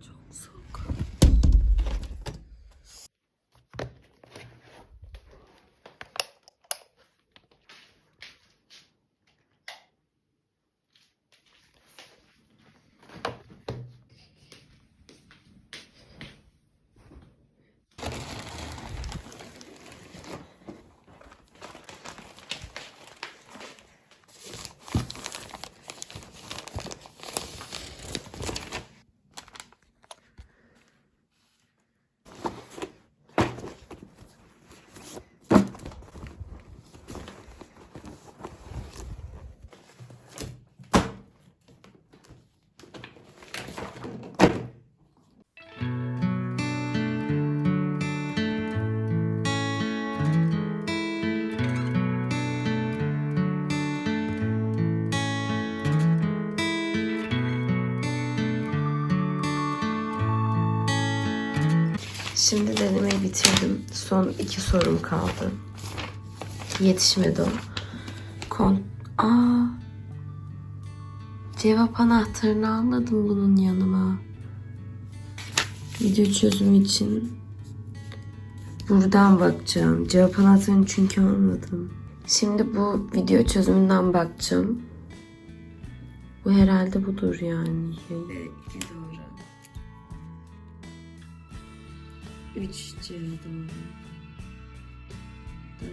重塑 Şimdi denemeyi bitirdim. Son iki sorum kaldı. Yetişmedi o. Kon... Aa, cevap anahtarını almadım bunun yanıma. Video çözümü için buradan bakacağım. Cevap anahtarını çünkü almadım. Şimdi bu video çözümünden bakacağım. Bu herhalde budur yani. Evet, doğru. 3 C doğru. 4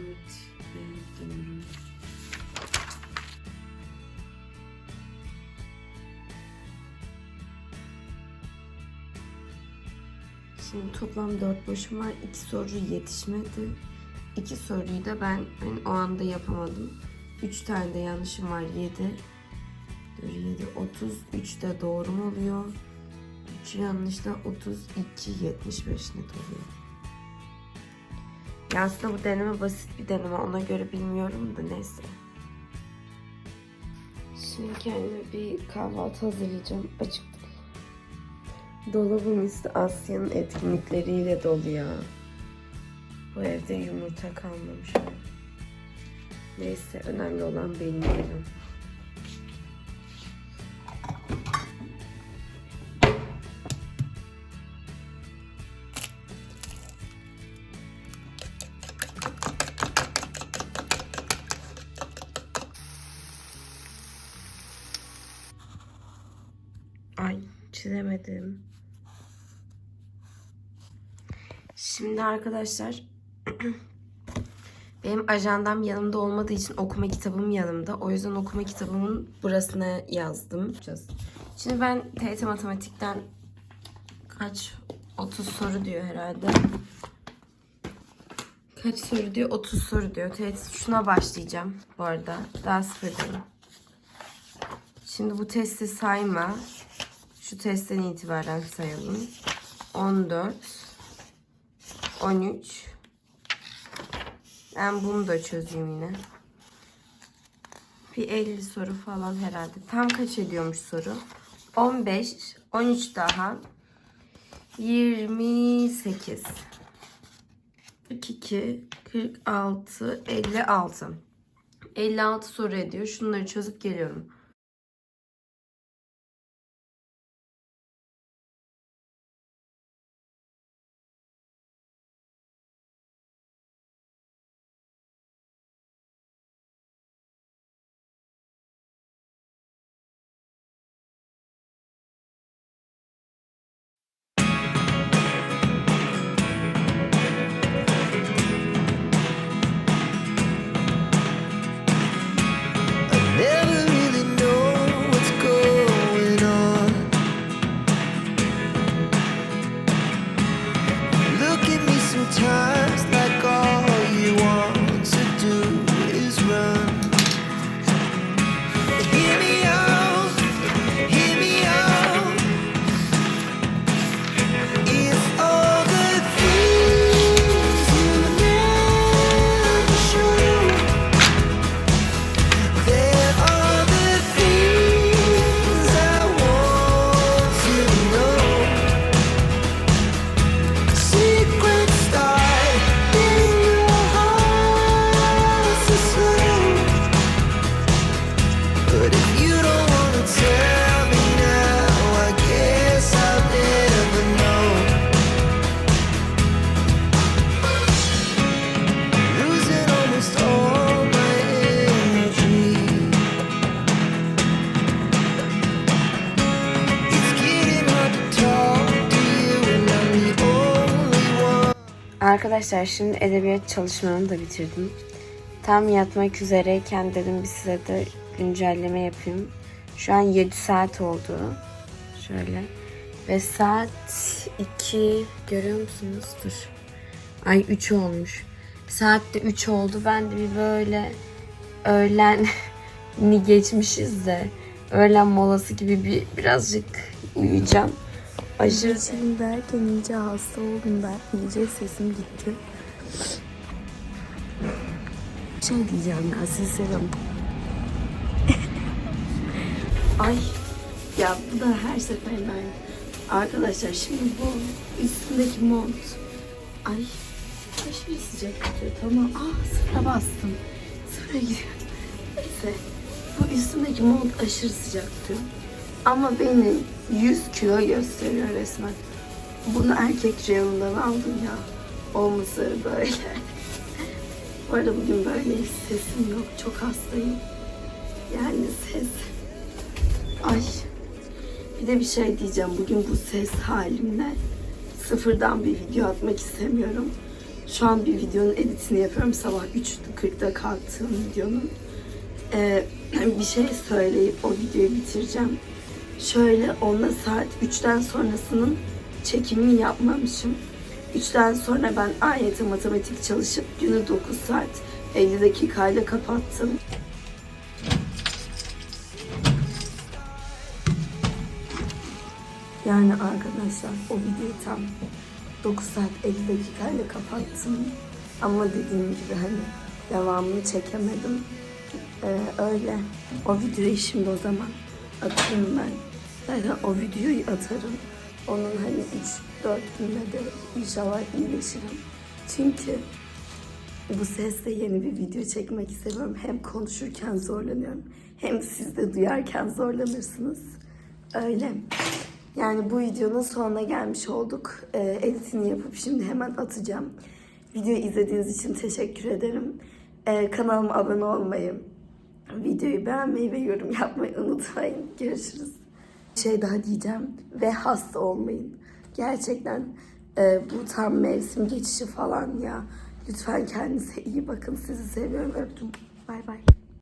B doğru. Şimdi toplam 4 boşum var. 2 soru yetişmedi. 2 soruyu da ben hani o anda yapamadım. 3 tane de yanlışım var. 7. 7, 30. 3 de doğru mu oluyor? 3 yanlışla 32, 75 net oluyor. Ya aslında bu deneme basit bir deneme. Ona göre bilmiyorum da neyse. Şimdi kendime bir kahvaltı hazırlayacağım. Acıktım. Dolabım üstü Asya'nın etkinlikleriyle dolu ya. Bu evde yumurta kalmamış. Neyse önemli olan benim yerim. Çizemedim. Şimdi arkadaşlar benim ajandam yanımda olmadığı için okuma kitabım yanımda. O yüzden okuma kitabımın burasına yazdım. Şimdi ben TYT Matematik'ten kaç 30 soru diyor herhalde. Kaç soru diyor? 30 soru diyor. TYT şuna başlayacağım bu arada. Daha sıfırdayım. Şimdi bu testi sayma. Şu testten itibaren sayalım. 14 13 Ben bunu da çözeyim yine. Bir 50 soru falan herhalde. Tam kaç ediyormuş soru? 15 13 daha 28 42 46 56 56 soru ediyor. Şunları çözüp geliyorum. Arkadaşlar şimdi edebiyat çalışmamı da bitirdim. Tam yatmak üzereyken dedim bir size de güncelleme yapayım. Şu an 7 saat oldu. Şöyle. Ve saat 2 görüyor musunuz? Dur. Ay 3 olmuş. Saatte 3 oldu. Ben de bir böyle öğlen ni geçmişiz de öğlen molası gibi bir birazcık uyuyacağım. Aşırı Geçeyim derken iyice hasta oldum ben. İyice sesim gitti. Şey diyeceğim ya sizi seviyorum. Ay ya bu da her seferinde aynı. Arkadaşlar şimdi bu üstündeki mont. Ay aşırı sıcak tutuyor tamam. Ah sıfıra bastım. Sıfıra gidiyor. Neyse bu üstündeki mont aşırı sıcak tutuyor. Ama beni 100 kilo gösteriyor resmen. Bunu erkek reyonundan aldım ya. Olması böyle. Bu arada bugün böyle sesim yok. Çok hastayım. Yani ses Ay. Bir de bir şey diyeceğim. Bugün bu ses halimle sıfırdan bir video atmak istemiyorum. Şu an bir videonun editini yapıyorum. Sabah 3.40'da kalktığım videonun. Ee, bir şey söyleyip o videoyu bitireceğim. Şöyle onunla saat 3'ten sonrasının çekimini yapmamışım. 3'ten sonra ben AYT matematik çalışıp günü 9 saat 50 dakikayla kapattım. Yani arkadaşlar o videoyu tam 9 saat 50 dakikayla kapattım. Ama dediğim gibi hani devamını çekemedim. Ee, öyle. O videoyu şimdi o zaman atayım ben. Zaten o videoyu atarım. Onun hani 3-4 günde de inşallah iyileşirim. Çünkü bu sesle yeni bir video çekmek istemiyorum. Hem konuşurken zorlanıyorum. Hem siz de duyarken zorlanırsınız. Öyle. Yani bu videonun sonuna gelmiş olduk. Ee, editini yapıp şimdi hemen atacağım. Videoyu izlediğiniz için teşekkür ederim. Ee, kanalıma abone olmayı, videoyu beğenmeyi ve yorum yapmayı unutmayın. Görüşürüz. Bir şey daha diyeceğim ve hasta olmayın. Gerçekten e, bu tam mevsim geçişi falan ya. Lütfen kendinize iyi bakın. Sizi seviyorum. Öptüm. Bay bay.